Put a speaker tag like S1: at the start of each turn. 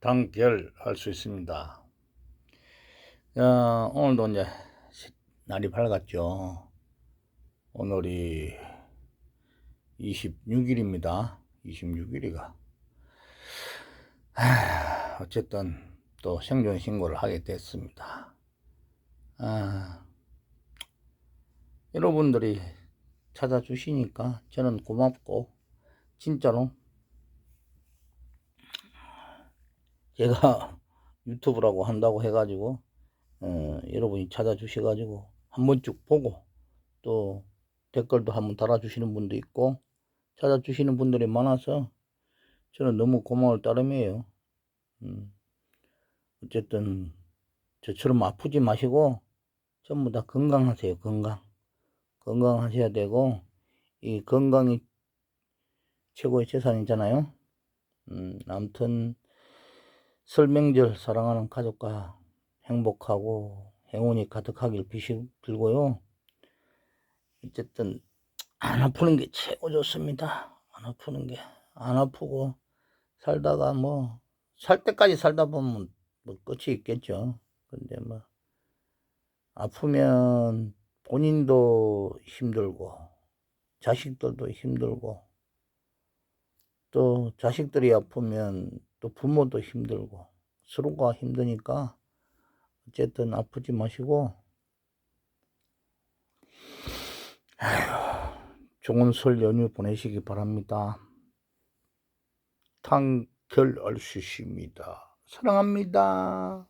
S1: 단결할 수 있습니다. 야, 오늘도 이제 시- 날이 밝았죠. 오늘이 26일입니다. 26일이가. 어쨌든 또 생존 신고를 하게 됐습니다. 아, 여러분들이 찾아주시니까 저는 고맙고 진짜로 제가 유튜브라고 한다고 해가지고 어, 여러분이 찾아주셔가지고 한 번 쭉 보고 또 댓글도 한번 달아주시는 분도 있고 찾아주시는 분들이 많아서 저는 너무 고마울 따름이에요. 음, 어쨌든 저처럼 아프지 마시고 전부 다 건강하세요. 건강 건강하셔야 되고 이 건강이 최고의 재산이잖아요. 음, 아무튼 설명절 사랑하는 가족과 행복하고 행운이 가득하길 빌고요. 어쨌든 안 아프는 게 최고 좋습니다. 안 아프는 게 안 아프고 살다가 뭐 살 때까지 살다 보면 뭐 끝이 있겠죠. 근데 뭐 아프면 본인도 힘들고 자식들도 힘들고 또 자식들이 아프면 또 부모도 힘들고 서로가 힘드니까 어쨌든 아프지 마시고 아휴, 좋은 설 연휴 보내시기 바랍니다. 탄결 알수십니다. 사랑합니다.